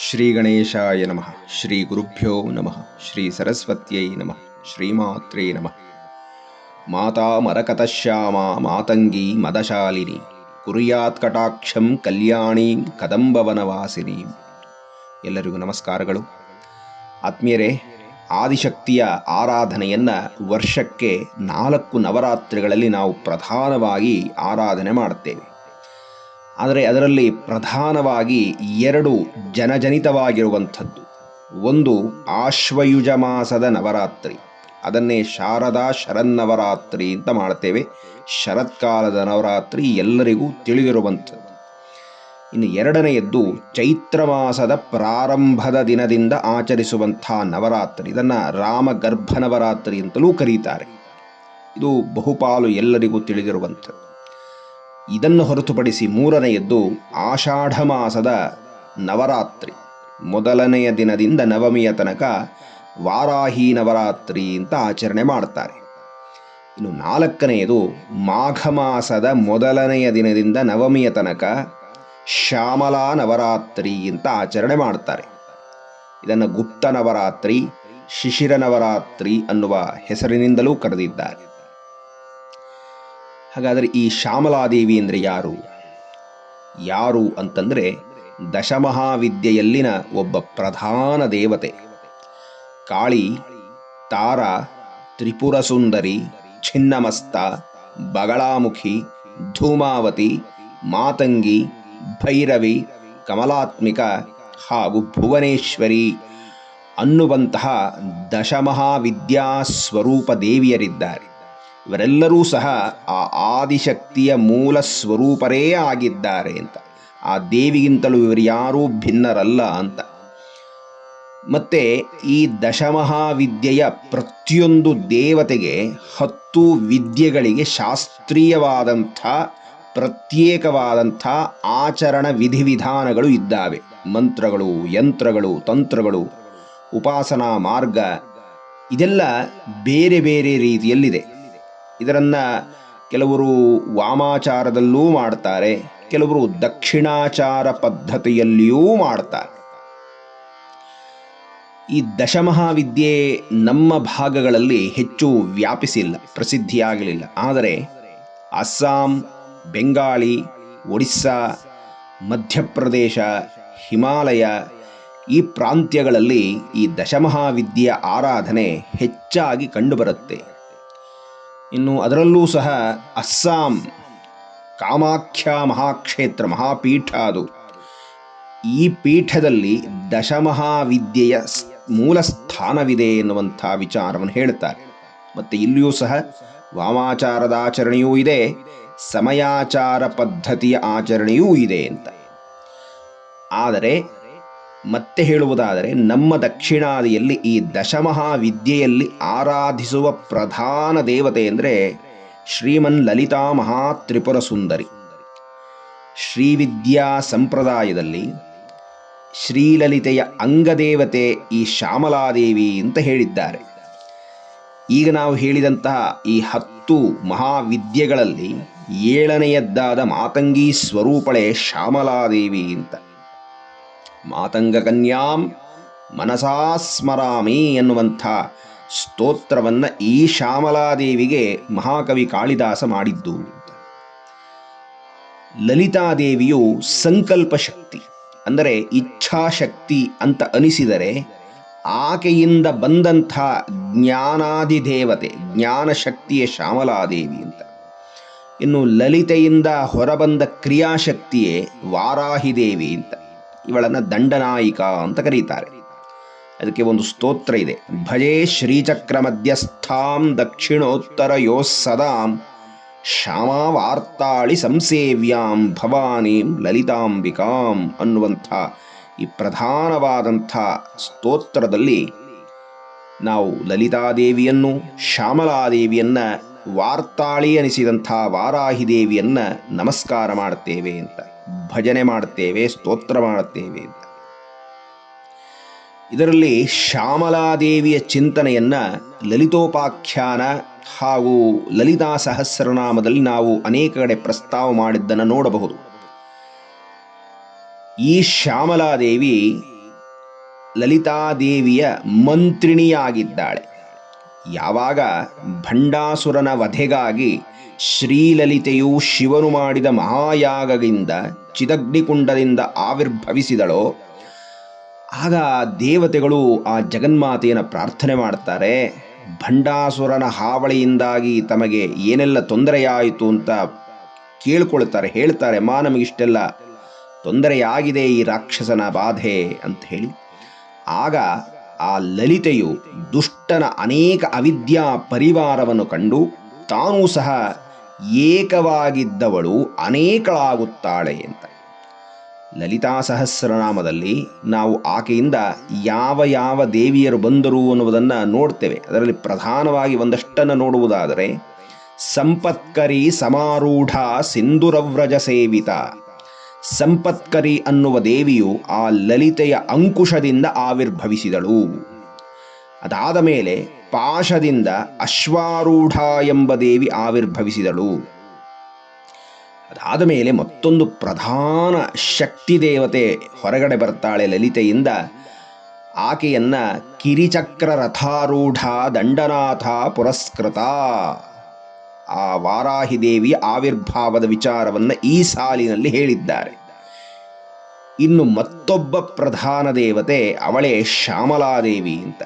ಶ್ರೀ ಗಣೇಶಾಯ ನಮಃ ಶ್ರೀ ಗುರುಭ್ಯೋ ನಮಃ ಶ್ರೀ ಸರಸ್ವತ್ಯೈ ನಮಃ ಶ್ರೀಮಾತ್ರೇ ನಮಃ ಮಾತಾ ಮರಕತಶ್ಯಾಮ ಮಾತಂಗಿ ಮದಶಾಲಿನಿ ಕುರಿಯಾತ್ ಕಟಾಕ್ಷಂ ಕಲ್ಯಾಣಿ ಕದಂಬವನವಾಸಿನಿ ಎಲ್ಲರಿಗೂ ನಮಸ್ಕಾರಗಳು. ಆತ್ಮೀಯರೇ, ಆದಿಶಕ್ತಿಯ ಆರಾಧನೆಯನ್ನು ವರ್ಷಕ್ಕೆ ನಾಲ್ಕು ನವರಾತ್ರಿಗಳಲ್ಲಿ ನಾವು ಪ್ರಧಾನವಾಗಿ ಆರಾಧನೆ ಮಾಡುತ್ತೇವೆ. ಆದರೆ ಅದರಲ್ಲಿ ಪ್ರಧಾನವಾಗಿ ಎರಡು ಜನಜನಿತವಾಗಿರುವಂಥದ್ದು. ಒಂದು ಆಶ್ವಯುಜ ಮಾಸದ ನವರಾತ್ರಿ. ಅದನ್ನೇ ಶಾರದಾ ಶರನ್ನವರಾತ್ರಿ ಅಂತ ಮಾಡ್ತೇವೆ. ಶರತ್ಕಾಲದ ನವರಾತ್ರಿ ಎಲ್ಲರಿಗೂ ತಿಳಿದಿರುವಂಥದ್ದು. ಇನ್ನು ಎರಡನೆಯದ್ದು ಚೈತ್ರ ಮಾಸದ ಪ್ರಾರಂಭದ ದಿನದಿಂದ ಆಚರಿಸುವಂಥ ನವರಾತ್ರಿ. ಇದನ್ನು ರಾಮಗರ್ಭ ನವರಾತ್ರಿ ಅಂತಲೂ ಕರೀತಾರೆ. ಇದು ಬಹುಪಾಲು ಎಲ್ಲರಿಗೂ ತಿಳಿದಿರುವಂಥದ್ದು. ಇದನ್ನು ಹೊರತುಪಡಿಸಿ ಮೂರನೆಯದ್ದು ಆಷಾಢ ಮಾಸದ ನವರಾತ್ರಿ, ಮೊದಲನೆಯ ದಿನದಿಂದ ನವಮಿಯ ತನಕ ವಾರಾಹಿ ನವರಾತ್ರಿ ಅಂತ ಆಚರಣೆ ಮಾಡ್ತಾರೆ. ಇನ್ನು ನಾಲ್ಕನೆಯದು ಮಾಘ ಮಾಸದ ಮೊದಲನೆಯ ದಿನದಿಂದ ನವಮಿಯ ತನಕ ಶ್ಯಾಮಲಾ ನವರಾತ್ರಿ ಅಂತ ಆಚರಣೆ ಮಾಡ್ತಾರೆ. ಇದನ್ನು ಗುಪ್ತ ನವರಾತ್ರಿ, ಶಿಶಿರ ನವರಾತ್ರಿ ಅನ್ನುವ ಹೆಸರಿನಿಂದಲೂ ಕರೆದಿದ್ದಾರೆ. ಹಾಗಾದರೆ ಈ ಶ್ಯಾಮಲಾದೇವಿ ಅಂದರೆ ಯಾರು? ಯಾರು ಅಂತಂದರೆ ದಶಮಹಾವಿದ್ಯೆಯಲ್ಲಿನ ಒಬ್ಬ ಪ್ರಧಾನ ದೇವತೆ. ಕಾಳಿ, ತಾರ ತ್ರಿಪುರ ಸುಂದರಿ ಛಿನ್ನಮಸ್ತ, ಬಗಳಾಮುಖಿ, ಧೂಮಾವತಿ, ಮಾತಂಗಿ, ಭೈರವಿ, ಕಮಲಾತ್ಮಿಕ ಹಾಗೂ ಭುವನೇಶ್ವರಿ ಅನ್ನುವಂತಹ ದಶಮಹಾವಿದ್ಯಾ ಸ್ವರೂಪ ದೇವಿಯರಿದ್ದಾರೆ. ಇವರೆಲ್ಲರೂ ಸಹ ಆ ಆದಿಶಕ್ತಿಯ ಮೂಲ ಸ್ವರೂಪರೇ ಆಗಿದ್ದಾರೆ ಅಂತ. ಆ ದೇವಿಗಿಂತಲೂ ಇವರು ಯಾರೂ ಭಿನ್ನರಲ್ಲ ಅಂತ. ಮತ್ತೆ ಈ ದಶಮಹಾವಿದ್ಯೆಯ ಪ್ರತಿಯೊಂದು ದೇವತೆಗೆ ಹತ್ತು ವಿದ್ಯೆಗಳಿಗೆ ಶಾಸ್ತ್ರೀಯವಾದಂಥ, ಪ್ರತ್ಯೇಕವಾದಂಥ ಆಚರಣ ವಿಧಿವಿಧಾನಗಳು ಇದ್ದಾವೆ. ಮಂತ್ರಗಳು, ಯಂತ್ರಗಳು, ತಂತ್ರಗಳು, ಉಪಾಸನಾ ಮಾರ್ಗ, ಇದೆಲ್ಲ ಬೇರೆ ಬೇರೆ ರೀತಿಯಲ್ಲಿದೆ. ಇದರನ್ನು ಕೆಲವರು ವಾಮಾಚಾರದಲ್ಲೂ ಮಾಡ್ತಾರೆ, ಕೆಲವರು ದಕ್ಷಿಣಾಚಾರ ಪದ್ಧತಿಯಲ್ಲಿಯೂ ಮಾಡ್ತಾರೆ. ಈ ದಶಮಹಾವಿದ್ಯೆ ನಮ್ಮ ಭಾಗಗಳಲ್ಲಿ ಹೆಚ್ಚು ವ್ಯಾಪಿಸಿಲ್ಲ, ಪ್ರಸಿದ್ಧಿಯಾಗಲಿಲ್ಲ. ಆದರೆ ಅಸ್ಸಾಂ, ಬೆಂಗಾಳಿ, ಒಡಿಸ್ಸಾ, ಮಧ್ಯಪ್ರದೇಶ, ಹಿಮಾಲಯ ಈ ಪ್ರಾಂತ್ಯಗಳಲ್ಲಿ ಈ ದಶಮಹಾವಿದ್ಯೆಯ ಆರಾಧನೆ ಹೆಚ್ಚಾಗಿ ಕಂಡುಬರುತ್ತೆ. ಇನ್ನು ಅದರಲ್ಲೂ ಸಹ ಅಸ್ಸಾಂ, ಕಾಮಾಖ್ಯ ಮಹಾಕ್ಷೇತ್ರ ಮಹಾಪೀಠ ಅದು. ಈ ಪೀಠದಲ್ಲಿ ದಶಮಹಾವಿದ್ಯೆಯ ಮೂಲ ಸ್ಥಾನವಿದೆ ಎನ್ನುವಂಥ ವಿಚಾರವನ್ನು ಹೇಳ್ತಾರೆ ಮತ್ತು ಇಲ್ಲಿಯೂ ಸಹ ವಾಮಾಚಾರದ ಆಚರಣೆಯೂ ಇದೆ, ಸಮಯಾಚಾರ ಪದ್ಧತಿಯ ಆಚರಣೆಯೂ ಇದೆ ಅಂತ. ಆದರೆ ಮತ್ತೆ ಹೇಳುವುದಾದರೆ, ನಮ್ಮ ದಕ್ಷಿಣಾದಿಯಲ್ಲಿ ಈ ದಶಮಹಾವಿದ್ಯೆಯಲ್ಲಿ ಆರಾಧಿಸುವ ಪ್ರಧಾನ ದೇವತೆ ಅಂದರೆ ಶ್ರೀಮನ್ ಲಲಿತಾ ಮಹಾ ತ್ರಿಪುರ ಸುಂದರಿ ಶ್ರೀವಿದ್ಯಾ ಸಂಪ್ರದಾಯದಲ್ಲಿ ಶ್ರೀಲಲಿತೆಯ ಅಂಗದೇವತೆ ಈ ಶ್ಯಾಮಲಾದೇವಿ ಅಂತ ಹೇಳಿದ್ದಾರೆ. ಈಗ ನಾವು ಹೇಳಿದಂತಹ ಈ ಹತ್ತು ಮಹಾವಿದ್ಯೆಗಳಲ್ಲಿ ಏಳನೆಯದ್ದಾದ ಮಾತಂಗಿ ಸ್ವರೂಪಳೆ ಶ್ಯಾಮಲಾದೇವಿ ಅಂತ. ಮಾತಂಗ ಕನ್ಯಾಂ ಮನಸಾ ಸ್ಮರಾಮಿ ಎನ್ನುವಂಥ ಸ್ತೋತ್ರವನ್ನು ಈ ಶ್ಯಾಮಲಾದೇವಿಗೆ ಮಹಾಕವಿ ಕಾಳಿದಾಸ ಮಾಡಿದ್ದು. ಲಲಿತಾದೇವಿಯು ಸಂಕಲ್ಪ ಶಕ್ತಿ ಅಂದರೆ ಇಚ್ಛಾಶಕ್ತಿ ಅಂತ ಅನಿಸಿದರೆ ಆಕೆಯಿಂದ ಬಂದಂಥ ಜ್ಞಾನಾದಿ ದೇವತೆ ಜ್ಞಾನಶಕ್ತಿಯ ಶ್ಯಾಮಲಾದೇವಿ ಅಂತ. ಇನ್ನು ಲಲಿತೆಯಿಂದ ಹೊರಬಂದ ಕ್ರಿಯಾಶಕ್ತಿಯೇ ವಾರಾಹಿ ದೇವಿ ಅಂತ. ಇವಳನ್ನು ದಂಡನಾಯಿಕ ಅಂತ ಕರೀತಾರೆ. ಅದಕ್ಕೆ ಒಂದು ಸ್ತೋತ್ರ ಇದೆ. ಭಜೆ ಶ್ರೀಚಕ್ರ ಮಧ್ಯಸ್ಥಾಂ ದಕ್ಷಿಣೋತ್ತರ ಯೋ ಸದಾಂ ಶ್ಯಾಮಾ ವಾರ್ತಾಳಿ ಸಂಸೇವ್ಯಾಂ ಭವಾನೀಂ ಲಲಿತಾಂಬಿಕಾಂ ಅನ್ನುವಂಥ ಈ ಪ್ರಧಾನವಾದಂಥ ಸ್ತೋತ್ರದಲ್ಲಿ ನಾವು ಲಲಿತಾದೇವಿಯನ್ನು, ಶ್ಯಾಮಲಾದೇವಿಯನ್ನು, ವಾರ್ತಾಳಿ ಅನಿಸಿದಂಥ ವಾರಾಹಿ ದೇವಿಯನ್ನು ನಮಸ್ಕಾರ ಮಾಡುತ್ತೇವೆ ಅಂತ. ಭಜನೆ ಮಾಡುತ್ತೇವೆ, ಸ್ತೋತ್ರ ಮಾಡುತ್ತೇವೆ ಇದರಲ್ಲಿ ಶ್ಯಾಮಲಾದೇವಿಯ ಚಿಂತನೆಯನ್ನು ಲಲಿತೋಪಾಖ್ಯಾನ ಹಾಗೂ ಲಲಿತಾ ಸಹಸ್ರನಾಮದಲ್ಲಿ ನಾವು ಅನೇಕ ಕಡೆ ಪ್ರಸ್ತಾವ ಮಾಡಿದ್ದನ್ನು ನೋಡಬಹುದು. ಈ ಶ್ಯಾಮಲಾದೇವಿ ಲಲಿತಾದೇವಿಯ ಮಂತ್ರಿಣಿಯಾಗಿದ್ದಾಳೆ. ಯಾವಾಗ ಭಂಡಾಸುರನ ವಧೆಗಾಗಿ ಶ್ರೀಲಲಿತೆಯು ಶಿವನು ಮಾಡಿದ ಮಹಾಯಾಗದಿಂದ ಚಿದಗ್ನಿಕುಂಡದಿಂದ ಆವಿರ್ಭವಿಸಿದಳೋ, ಆಗ ದೇವತೆಗಳು ಆ ಜಗನ್ಮಾತೆಯನ್ನು ಪ್ರಾರ್ಥನೆ ಮಾಡ್ತಾರೆ, ಭಂಡಾಸುರನ ಹಾವಳಿಯಿಂದಾಗಿ ತಮಗೆ ಏನೆಲ್ಲ ತೊಂದರೆಯಾಯಿತು ಅಂತ ಕೇಳ್ಕೊಳ್ತಾರೆ, ಹೇಳ್ತಾರೆ, ಮಾ ನಮಗಿಷ್ಟೆಲ್ಲ ತೊಂದರೆಯಾಗಿದೆ ಈ ರಾಕ್ಷಸನ ಬಾಧೆ ಅಂತ ಹೇಳಿ. ಆಗ ಆ ಲಲಿತೆಯು ದುಷ್ಟನ ಅನೇಕ ಅವಿದ್ಯಾ ಪರಿವಾರವನ್ನು ಕಂಡು ತಾನೂ ಸಹ ಏಕವಾಗಿದ್ದವಳು ಅನೇಕಳಾಗುತ್ತಾಳೆ ಅಂತ ಲಲಿತಾ ಸಹಸ್ರನಾಮದಲ್ಲಿ ನಾವು ಆಕೆಯಿಂದ ಯಾವ ಯಾವ ದೇವಿಯರು ಬಂದರು ಅನ್ನುವುದನ್ನು ನೋಡ್ತೇವೆ. ಅದರಲ್ಲಿ ಪ್ರಧಾನವಾಗಿ ಒಂದಷ್ಟನ್ನು ನೋಡುವುದಾದರೆ, ಸಂಪತ್ಕರಿ ಸಮಾರೂಢ ಸಿಂಧುರವ್ರಜ ಸೇವಿತ. ಸಂಪತ್ಕರಿ ಅನ್ನುವ ದೇವಿಯು ಆ ಲಲಿತೆಯ ಅಂಕುಶದಿಂದ ಆವಿರ್ಭವಿಸಿದಳು. ಅದಾದ ಮೇಲೆ ಪಾಶದಿಂದ ಅಶ್ವಾರೂಢ ಎಂಬ ದೇವಿ ಆವಿರ್ಭವಿಸಿದಳು. ಅದಾದ ಮೇಲೆ ಮತ್ತೊಂದು ಪ್ರಧಾನ ಶಕ್ತಿ ದೇವತೆ ಹೊರಗಡೆ ಬರ್ತಾಳೆ ಲಲಿತೆಯಿಂದ. ಆಕೆಯನ್ನ ಕಿರಿಚಕ್ರ ರಥಾರೂಢ ದಂಡನಾಥ ಪುರಸ್ಕೃತ. ಆ ವಾರಾಹಿ ದೇವಿಯ ಆವಿರ್ಭಾವದ ವಿಚಾರವನ್ನು ಈ ಸಾಲಿನಲ್ಲಿ ಹೇಳಿದ್ದಾರೆ. ಇನ್ನು ಮತ್ತೊಬ್ಬ ಪ್ರಧಾನ ದೇವತೆ ಅವಳೇ ಶ್ಯಾಮಲಾದೇವಿ ಅಂತ.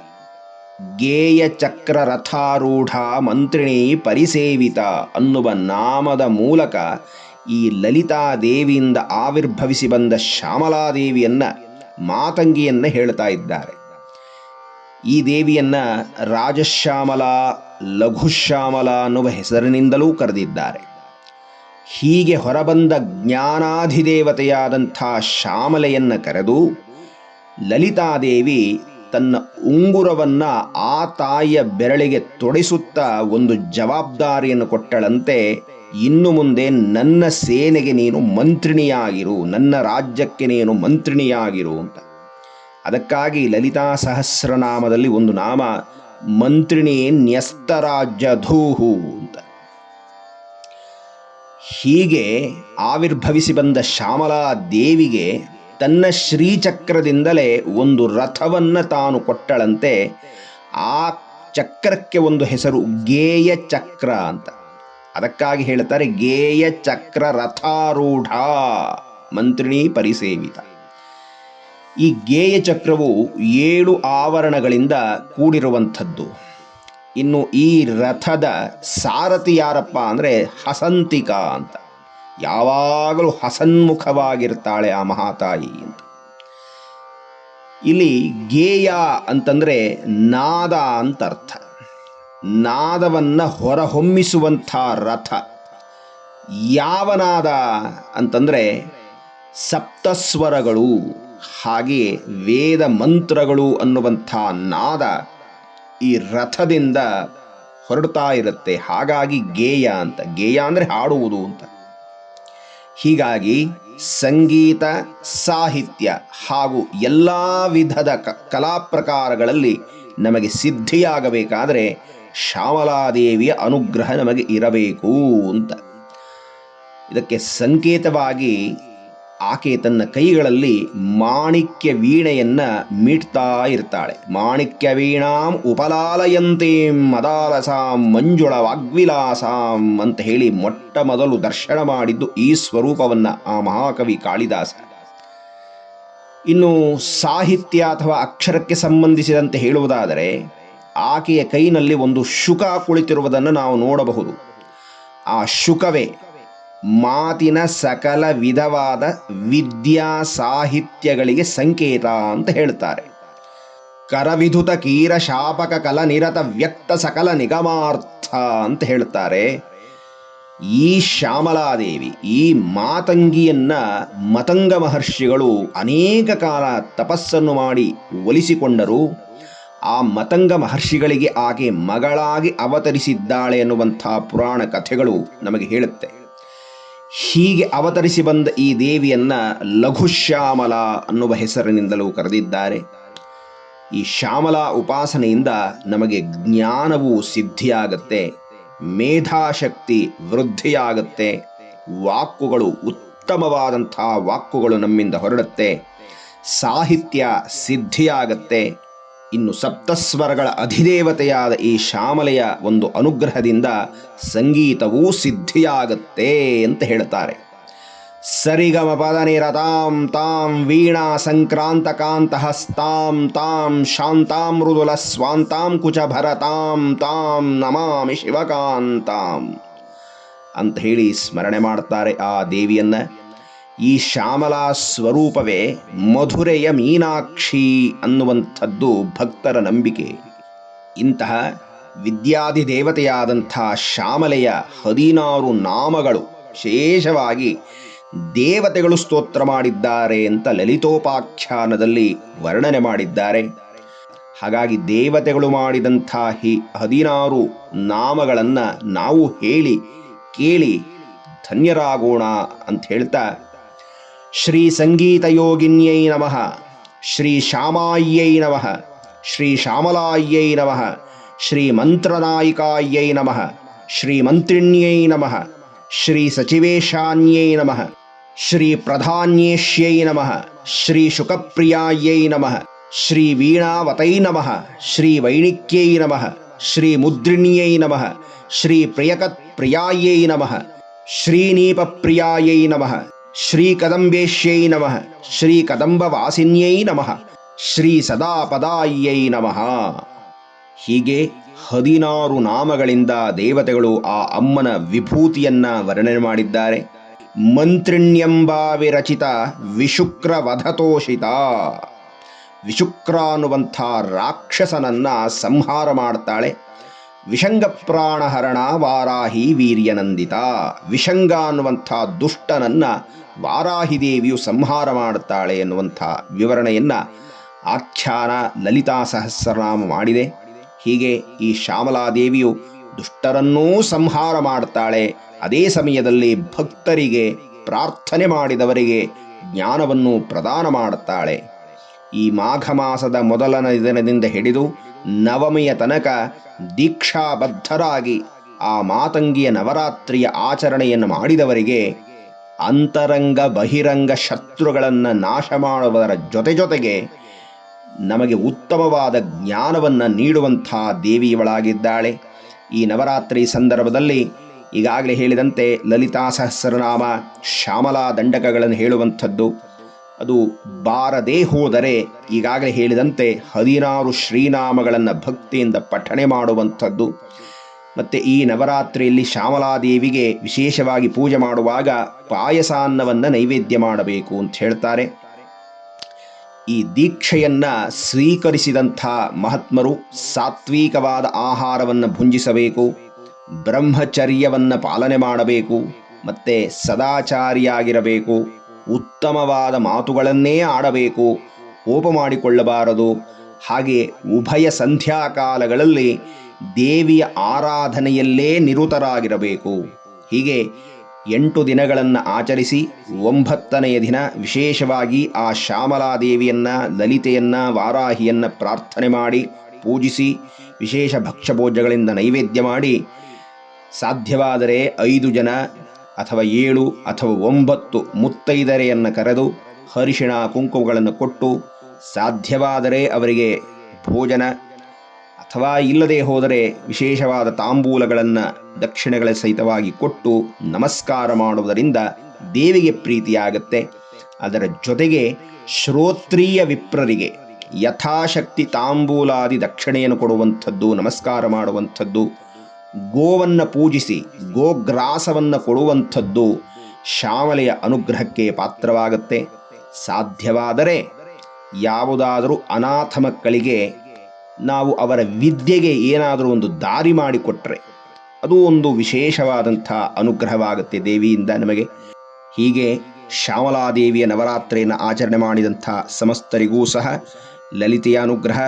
ಗೇಯ ಚಕ್ರ ರಥಾರೂಢ ಮಂತ್ರಿಣಿ ಪರಿಸೇವಿತ ಅನ್ನುವ ನಾಮದ ಮೂಲಕ ಈ ಲಲಿತಾ ದೇವಿಯಿಂದ ಆವಿರ್ಭವಿಸಿ ಬಂದ ಶ್ಯಾಮಲಾದೇವಿಯನ್ನ ಮಾತಂಗಿಯನ್ನ ಹೇಳ್ತಾ ಇದ್ದಾರೆ. ಈ ದೇವಿಯನ್ನ ರಾಜಶ್ಯಾಮಲ, ಲಘುಶ್ಯಾಮಲ ಅನ್ನುವ ಹೆಸರಿನಿಂದಲೂ ಕರೆದಿದ್ದಾರೆ. ಹೀಗೆ ಹೊರಬಂದ ಜ್ಞಾನಾಧಿದೇವತೆಯಾದಂಥ ಶ್ಯಾಮಲೆಯನ್ನು ಕರೆದು ಲಲಿತಾದೇವಿ ತನ್ನ ಉಂಗುರವನ್ನು ಆ ತಾಯಿಯ ಬೆರಳಿಗೆ ತೊಡಿಸುತ್ತಾ ಒಂದು ಜವಾಬ್ದಾರಿಯನ್ನು ಕೊಟ್ಟಳಂತೆ, ಇನ್ನು ಮುಂದೆ ನನ್ನ ಸೇನೆಗೆ ನೀನು ಮಂತ್ರಿಣಿಯಾಗಿರು, ನನ್ನ ರಾಜ್ಯಕ್ಕೆ ನೀನು ಮಂತ್ರಿಣಿಯಾಗಿರು ಅಂತ. ಅದಕ್ಕಾಗಿ ಲಲಿತಾ ಸಹಸ್ರನಾಮದಲ್ಲಿ ಒಂದು ನಾಮ, ಮಂತ್ರಿಣಿ ನ್ಯಸ್ತರಾಜ್ಯಧೂಹು ಅಂತ. ಹೀಗೆ ಆವಿರ್ಭವಿಸಿ ಬಂದ ಶ್ಯಾಮಲಾ ದೇವಿಗೆ ತನ್ನ ಶ್ರೀಚಕ್ರದಿಂದಲೇ ಒಂದು ರಥವನ್ನ ತಾನು ಕೊಟ್ಟಳಂತೆ ಆ ಚಕ್ರಕ್ಕೆ ಒಂದು ಹೆಸರು ಗೇಯ ಚಕ್ರ ಅಂತ. ಅದಕ್ಕಾಗಿ ಹೇಳ್ತಾರೆ ಗೇಯ ಚಕ್ರ ರಥಾರೂಢ ಮಂತ್ರಿಣಿ ಪರಿಸೇವಿತ. ಈ ಗೇಯ ಚಕ್ರವು ಏಳು ಆವರಣಗಳಿಂದ ಕೂಡಿರುವಂಥದ್ದು. ಇನ್ನು ಈ ರಥದ ಸಾರಥಿ ಯಾರಪ್ಪ ಅಂದರೆ ಹಸಂತಿಕ ಅಂತ. ಯಾವಾಗಲೂ ಹಸನ್ಮುಖವಾಗಿರ್ತಾಳೆ ಆ ಮಹಾತಾಯಿ ಅಂತ. ಇಲ್ಲಿ ಗೇಯ ಅಂತಂದರೆ ನಾದ ಅಂತ ಅರ್ಥ ನಾದವನ್ನು ಹೊರಹೊಮ್ಮಿಸುವಂಥ ರಥ. ಯಾವನಾದ ಅಂತಂದರೆ ಸಪ್ತಸ್ವರಗಳು ಹಾಗೆಯೇ ವೇದ ಮಂತ್ರಗಳು ಅನ್ನುವಂಥ ನಾದ ಈ ರಥದಿಂದ ಹೊರಡ್ತಾ ಇರುತ್ತೆ. ಹಾಗಾಗಿ ಗೇಯ ಅಂತ. ಗೇಯ ಅಂದರೆ ಹಾಡುವುದು ಅಂತ. ಹೀಗಾಗಿ ಸಂಗೀತ, ಸಾಹಿತ್ಯ ಹಾಗೂ ಎಲ್ಲ ವಿಧದ ಕಲಾ ಪ್ರಕಾರಗಳಲ್ಲಿ ನಮಗೆ ಸಿದ್ಧಿಯಾಗಬೇಕಾದರೆ ಶ್ಯಾಮಲಾದೇವಿಯ ಅನುಗ್ರಹ ನಮಗೆ ಇರಬೇಕು ಅಂತ. ಇದಕ್ಕೆ ಸಂಕೇತವಾಗಿ ಆಕೆ ತನ್ನ ಕೈಗಳಲ್ಲಿ ಮಾಣಿಕ್ಯ ವೀಣೆಯನ್ನ ಮೀಟ್ತಾ ಇರ್ತಾಳೆ. ಮಾಣಿಕ್ಯ ವೀಣಾಂ ಉಪಲಾಲಯಂತೀಂ ಮದಾಲಸಾಂ ಮಂಜುಳ ವಾಗ್ವಿಲಾಸಾಂ ಅಂತ ಹೇಳಿ ಮೊಟ್ಟ ಮೊದಲು ದರ್ಶನ ಮಾಡಿದ್ದು ಈ ಸ್ವರೂಪವನ್ನ ಆ ಮಹಾಕವಿ ಕಾಳಿದಾಸ. ಇನ್ನು ಸಾಹಿತ್ಯ ಅಥವಾ ಅಕ್ಷರಕ್ಕೆ ಸಂಬಂಧಿಸಿದಂತೆ ಹೇಳುವುದಾದರೆ ಆಕೆಯ ಕೈನಲ್ಲಿ ಒಂದು ಶುಕ ಕುಳಿತಿರುವುದನ್ನು ನಾವು ನೋಡಬಹುದು. ಆ ಶುಕವೇ ಮಾತಿನ ಸಕಲ ವಿಧವಾದ ವಿದ್ಯಾ ಸಾಹಿತ್ಯಗಳಿಗೆ ಸಂಕೇತ ಅಂತ ಹೇಳ್ತಾರೆ ಕರವಿಧುತ ಕೀರ ಶಾಪಕ ಕಲ ನಿರತ ವ್ಯಕ್ತ ಸಕಲ ನಿಗಮಾರ್ಥ ಅಂತ ಹೇಳ್ತಾರೆ ಈ ಶ್ಯಾಮಲಾದೇವಿ, ಈ ಮಾತಂಗಿಯನ್ನ ಮತಂಗ ಮಹರ್ಷಿಗಳು ಅನೇಕ ಕಾಲ ತಪಸ್ಸನ್ನು ಮಾಡಿ ಒಲಿಸಿಕೊಂಡರು. ಆ ಮತಂಗ ಮಹರ್ಷಿಗಳಿಗೆ ಆಕೆ ಮಗಳಾಗಿ ಅವತರಿಸಿದ್ದಾಳೆ ಎನ್ನುವಂಥ ಪುರಾಣ ಕಥೆಗಳು ನಮಗೆ ಹೇಳುತ್ತೆ. ಹೀಗೆ ಅವತರಿಸಿ ಬಂದ ಈ ದೇವಿಯನ್ನ ಲಘುಶ್ಯಾಮಲ ಅನ್ನುವ ಹೆಸರಿನಿಂದಲೂ ಕರೆದಿದ್ದಾರೆ. ಈ ಶ್ಯಾಮಲ ಉಪಾಸನೆಯಿಂದ ನಮಗೆ ಜ್ಞಾನವು ಸಿದ್ಧಿಯಾಗತ್ತೆ, ಮೇಧಾಶಕ್ತಿ ವೃದ್ಧಿಯಾಗತ್ತೆ ವಾಕುಗಳು ಉತ್ತಮವಾದಂತಹ ವಾಕುಗಳು ನಮ್ಮಿಂದ ಹೊರಡುತ್ತೆ, ಸಾಹಿತ್ಯ ಸಿದ್ಧಿಯಾಗತ್ತೆ ಇನ್ನು ಸಪ್ತಸ್ವರಗಳ ಅಧಿದೇವತೆಯಾದ ಈ ಶ್ಯಾಮಲೆಯ ಒಂದು ಅನುಗ್ರಹದಿಂದ ಸಂಗೀತವೂ ಸಿದ್ಧಿಯಾಗತ್ತೆ ಅಂತ ಹೇಳ್ತಾರೆ ಸರಿಗಮ ಪದ ನಿರತಾಂ ತಾಂ ವೀಣಾ ಸಂಕ್ರಾಂತ ಕಾಂತ ಹಸ್ತಾಂ ತಾಂ ಶಾಂತಾಂ ಮೃದುಲ ಸ್ವಾಂತಾಂ ಕುಚ ಭರತಾಂ ತಾಂ ನಮಾಮಿ ಶಿವಕಾಂತಾಂ ಅಂತ ಹೇಳಿ ಸ್ಮರಣೆ ಮಾಡ್ತಾರೆ ಆ ದೇವಿಯನ್ನ. ಈ ಶ್ಯಾಮಲಾ ಸ್ವರೂಪವೇ ಮಧುರೆಯ ಮೀನಾಕ್ಷಿ ಅನ್ನುವಂಥದ್ದು ಭಕ್ತರ ನಂಬಿಕೆ. ಇಂತಹ ವಿದ್ಯಾಧಿ ದೇವತೆಯಾದಂಥ ಶ್ಯಾಮಲೆಯ ಹದಿನಾರು ನಾಮಗಳು ವಿಶೇಷವಾಗಿ ದೇವತೆಗಳು ಸ್ತೋತ್ರ ಮಾಡಿದ್ದಾರೆ ಅಂತ ಲಲಿತೋಪಾಖ್ಯಾನದಲ್ಲಿ ವರ್ಣನೆ ಮಾಡಿದ್ದಾರೆ. ಹಾಗಾಗಿ ದೇವತೆಗಳು ಮಾಡಿದಂಥ ಹಿ ಹದಿನಾರು ನಾಮಗಳನ್ನು ನಾವು ಹೇಳಿ, ಕೇಳಿ ಧನ್ಯರಾಗೋಣ ಅಂತ ಹೇಳ್ತಾ श्रीसङ्गीतयोगिन्यै नमः। श्रीशामायै नमः। श्रीश्यामलायै नमः। श्रीमन्त्रनायिकायै नमः। श्रीमन्त्रिण्यै नमः। श्रीसचिवेशान्यै नमः। श्रीप्रधान्येष्यै नमः। श्रीशुकप्रियायै नमः। श्रीवीणावतै नमः। श्रीवैणिक्यै नमः। श्रीमुद्रिण्यै नमः। श्रीप्रियकत्प्रियायै नमः। श्रीनीपप्रियायै नमः। ಶ್ರೀ ಕದಂಬೇಶ್ಯೈ ನಮಃ ಶ್ರೀ ಕದಂಬ ನಮಃ ಶ್ರೀ ಪ್ರಿಯಕತ್ ಪ್ರಿಯಾಯೈ ನಮಃ ಶ್ರೀ ಕದಂಬೇಶ್ಯೈ ನಮಃ ಶ್ರೀ ಕದಂಬವಾಸಿನ್ಯೈ ನಮಃ ಶ್ರೀ ಸದಾಪದಾಯ್ಯೈ ನಮಃ ಹೀಗೆ ಹದಿನಾರು ನಾಮಗಳಿಂದ ದೇವತೆಗಳು ಆ ಅಮ್ಮನ ವಿಭೂತಿಯನ್ನ ವರ್ಣನೆ ಮಾಡಿದ್ದಾರೆ. ಮಂತ್ರಿಣ್ಯಂಬ ವಿರಚಿತ ವಿಶುಕ್ರ ವಧತೋಷಿತ ವಿಶುಕ್ರ ಅನ್ನುವಂಥ ರಾಕ್ಷಸನನ್ನ ಸಂಹಾರ ಮಾಡ್ತಾಳೆ. ವಿಷಂಗ ಪ್ರಾಣಹರಣ ವಾರಾಹಿ ವೀರ್ಯನಂದಿತ. ವಿಷಂಗ ಅನ್ನುವಂಥ ದುಷ್ಟನನ್ನ ವಾರಾಹಿ ದೇವಿಯು ಸಂಹಾರ ಮಾಡುತ್ತಾಳೆ ಎನ್ನುವಂಥ ವಿವರಣೆಯನ್ನು ಆಖ್ಯಾನ ಲಲಿತಾ ಸಹಸ್ರನಾಮ ಮಾಡಿದೆ. ಹೀಗೆ ಈ ಶ್ಯಾಮಲಾದೇವಿಯು ದುಷ್ಟರನ್ನೂ ಸಂಹಾರ ಮಾಡ್ತಾಳೆ ಅದೇ ಸಮಯದಲ್ಲಿ ಭಕ್ತರಿಗೆ ಪ್ರಾರ್ಥನೆ ಮಾಡಿದವರಿಗೆ ಜ್ಞಾನವನ್ನು ಪ್ರದಾನ ಮಾಡುತ್ತಾಳೆ. ಈ ಮಾಘ ಮಾಸದ ಮೊದಲನ ದಿನದಿಂದ ಹಿಡಿದು ನವಮಿಯ ತನಕ ದೀಕ್ಷಾಬದ್ಧರಾಗಿ ಆ ಮಾತಂಗಿಯ ನವರಾತ್ರಿಯ ಆಚರಣೆಯನ್ನು ಮಾಡಿದವರಿಗೆ ಅಂತರಂಗ ಬಹಿರಂಗ ಶತ್ರುಗಳನ್ನು ನಾಶ ಮಾಡುವುದರ ಜೊತೆ ಜೊತೆಗೆ ನಮಗೆ ಉತ್ತಮವಾದ ಜ್ಞಾನವನ್ನು ನೀಡುವಂಥ ದೇವಿಯವಳಾಗಿದ್ದಾಳೆ. ಈ ನವರಾತ್ರಿ ಸಂದರ್ಭದಲ್ಲಿ ಈಗಾಗಲೇ ಹೇಳಿದಂತೆ ಲಲಿತಾ ಸಹಸ್ರನಾಮ ಶ್ಯಾಮಲಾ ದಂಡಕಗಳನ್ನು ಹೇಳುವಂಥದ್ದು. ಅದು ಬಾರದೇ ಹೋದರೆ ಈಗಾಗಲೇ ಹೇಳಿದಂತೆ ಹದಿನಾರು ಶ್ರೀನಾಮಗಳನ್ನು ಭಕ್ತಿಯಿಂದ ಪಠಣೆ ಮಾಡುವಂಥದ್ದು. ಮತ್ತು ಈ ನವರಾತ್ರಿಯಲ್ಲಿ ಶ್ಯಾಮಲಾದೇವಿಗೆ ವಿಶೇಷವಾಗಿ ಪೂಜೆ ಮಾಡುವಾಗ ಪಾಯಸ ಅನ್ನವನ್ನು ನೈವೇದ್ಯ ಮಾಡಬೇಕು ಅಂತ ಹೇಳ್ತಾರೆ. ಈ ದೀಕ್ಷೆಯನ್ನ ಸ್ವೀಕರಿಸಿದಂಥ ಮಹಾತ್ಮರು ಸಾತ್ವಿಕವಾದ ಆಹಾರವನ್ನು ಭುಂಜಿಸಬೇಕು, ಬ್ರಹ್ಮಚರ್ಯವನ್ನು ಪಾಲನೆ ಮಾಡಬೇಕು, ಮತ್ತೆ ಸದಾಚಾರಿಯಾಗಿರಬೇಕು, ಉತ್ತಮವಾದ ಮಾತುಗಳನ್ನೇ ಆಡಬೇಕು, ಕೋಪ ಮಾಡಿಕೊಳ್ಳಬಾರದು. ಹಾಗೆ ಉಭಯ ಸಂಧ್ಯಾಕಾಲಗಳಲ್ಲಿ ದೇವಿಯ ಆರಾಧನೆಯಲ್ಲೇ ನಿರುತರಾಗಿರಬೇಕು. ಹೀಗೆ ಎಂಟು ದಿನಗಳನ್ನು ಆಚರಿಸಿ ಒಂಬತ್ತನೆಯ ದಿನ ವಿಶೇಷವಾಗಿ ಆ ಶ್ಯಾಮಲಾದೇವಿಯನ್ನು, ಲಲಿತೆಯನ್ನು, ವಾರಾಹಿಯನ್ನು ಪ್ರಾರ್ಥನೆ ಮಾಡಿ, ಪೂಜಿಸಿ, ವಿಶೇಷ ಭಕ್ಷ್ಯಭೋಜ್ಯಗಳಿಂದ ನೈವೇದ್ಯ ಮಾಡಿ, ಸಾಧ್ಯವಾದರೆ ಐದು ಜನ ಅಥವಾ ಏಳು ಅಥವಾ ಒಂಬತ್ತು ಮುತ್ತೈದರೆಯನ್ನು ಕರೆದು ಹರಿಶಿಣ ಕುಂಕುಮಗಳನ್ನು ಕೊಟ್ಟು, ಸಾಧ್ಯವಾದರೆ ಅವರಿಗೆ ಭೋಜನ ಅಥವಾ ಇಲ್ಲದೆ ಹೋದರೆ ವಿಶೇಷವಾದ ತಾಂಬೂಲಗಳನ್ನು ದಕ್ಷಿಣೆಗಳ ಸಹಿತವಾಗಿ ಕೊಟ್ಟು ನಮಸ್ಕಾರ ಮಾಡುವುದರಿಂದ ದೇವಿಗೆ ಪ್ರೀತಿಯಾಗತ್ತೆ. ಅದರ ಜೊತೆಗೆ ಶ್ರೋತ್ರೀಯ ವಿಪ್ರರಿಗೆ ಯಥಾಶಕ್ತಿ ತಾಂಬೂಲಾದಿ ದಕ್ಷಿಣೆಯನ್ನು ಕೊಡುವಂಥದ್ದು, ನಮಸ್ಕಾರ ಮಾಡುವಂಥದ್ದು, ಗೋವನ್ನು ಪೂಜಿಸಿ, ಗೋಗ್ರಾಸವನ್ನು ಕೊಡುವಂಥದ್ದು ಶ್ಯಾಮಲೆಯ ಅನುಗ್ರಹಕ್ಕೆ ಪಾತ್ರವಾಗುತ್ತೆ. ಸಾಧ್ಯವಾದರೆ ಯಾವುದಾದರೂ ಅನಾಥ ಮಕ್ಕಳಿಗೆ ನಾವು ಅವರ ವಿದ್ಯೆಗೆ ಏನಾದರೂ ಒಂದು ದಾರಿ ಮಾಡಿಕೊಟ್ಟರೆ ಅದು ಒಂದು ವಿಶೇಷವಾದಂಥ ಅನುಗ್ರಹವಾಗುತ್ತೆ ದೇವಿಯಿಂದ ನಮಗೆ. ಹೀಗೆ ಶ್ಯಾಮಲಾದೇವಿಯ ನವರಾತ್ರಿಯನ್ನು ಆಚರಣೆ ಮಾಡಿದಂಥ ಸಮಸ್ತರಿಗೂ ಸಹ ಲಲಿತೆಯ ಅನುಗ್ರಹ,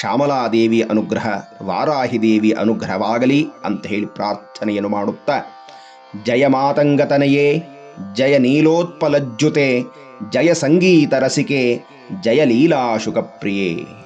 ಶ್ಯಾಮಲಾದೇವಿಯ ಅನುಗ್ರಹ ವಾರಾಹಿ ದೇವಿಯ ಅನುಗ್ರಹವಾಗಲಿ ಅಂತ ಹೇಳಿ ಪ್ರಾರ್ಥನೆಯನ್ನು ಮಾಡುತ್ತಾ, ಜಯ ಮಾತಂಗತನೆಯೇ, ಜಯ ನೀಲೋತ್ಪಲಜ್ಜುತೆ, ಜಯ ಸಂಗೀತ ರಸಿಕೆ ಜಯ ಲೀಲಾಶುಕಪ್ರಿಯೇ.